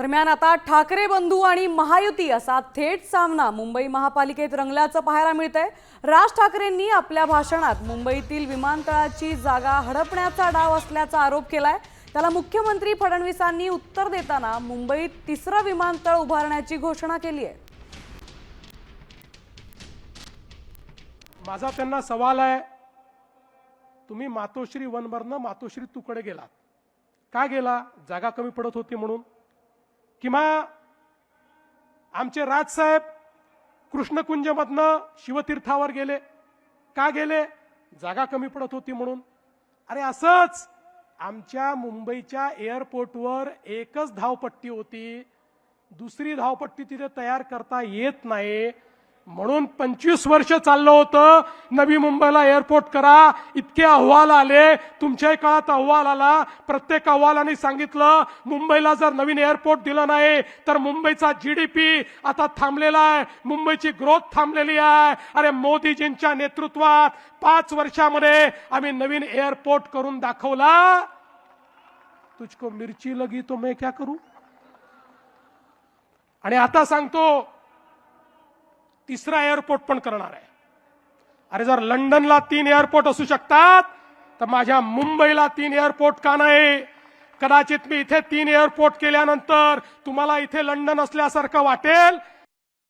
दरम्यान आता ठाकरे बंधू आणि महायुती असा थेट सामना मुंबई महापालिकेत रंगल्याचं पाहायला मिळतंय. राज ठाकरेंनी आपल्या भाषणात मुंबईतील विमानतळाची जागा हडपण्याचा डाव असल्याचा आरोप केलाय. त्याला मुख्यमंत्री फडणवीसांनी उत्तर देताना मुंबईत तिसरं विमानतळ उभारण्याची घोषणा केली आहे. माझा त्यांना सवाल आहे तुम्ही मातोश्री वनवरनं मातोश्री तुकडे गेलात. का गेला? जागा कमी पडत होती म्हणून. किंवा आमचे राजसाहेब कृष्णकुंजमधनं शिवतीर्थावर गेले. का गेले? जागा कमी पडत होती म्हणून. अरे असंच आमच्या मुंबईच्या एअरपोर्टवर एकच धावपट्टी होती. दुसरी धावपट्टी तिथे तयार करता येत नाही. म्हणून पंचवीस वर्ष चाललं होतं. नवी मुंबईला एअरपोर्ट करा. इतके अहवाल आले. तुमच्याही काळात अहवाल आला. प्रत्येक अहवालाने सांगितलं मुंबईला जर नवीन एअरपोर्ट दिलं नाही तर मुंबईचा जी डी पी आता थांबलेला आहे. मुंबईची ग्रोथ थांबलेली आहे. अरे मोदीजींच्या नेतृत्वात पाच वर्षामध्ये आम्ही नवीन एअरपोर्ट करून दाखवला. तुझको मिरची लगी तो मैं क्या करू? आणि आता सांगतो तिसरा एअरपोर्ट पण करणार आहे. अरे जर लंडनला तीन एअरपोर्ट असू शकतात तर माझ्या मुंबईला तीन एअरपोर्ट का नाही? कदाचित मी इथे तीन एअरपोर्ट केल्यानंतर तुम्हाला इथे लंडन असल्यासारखं वाटेल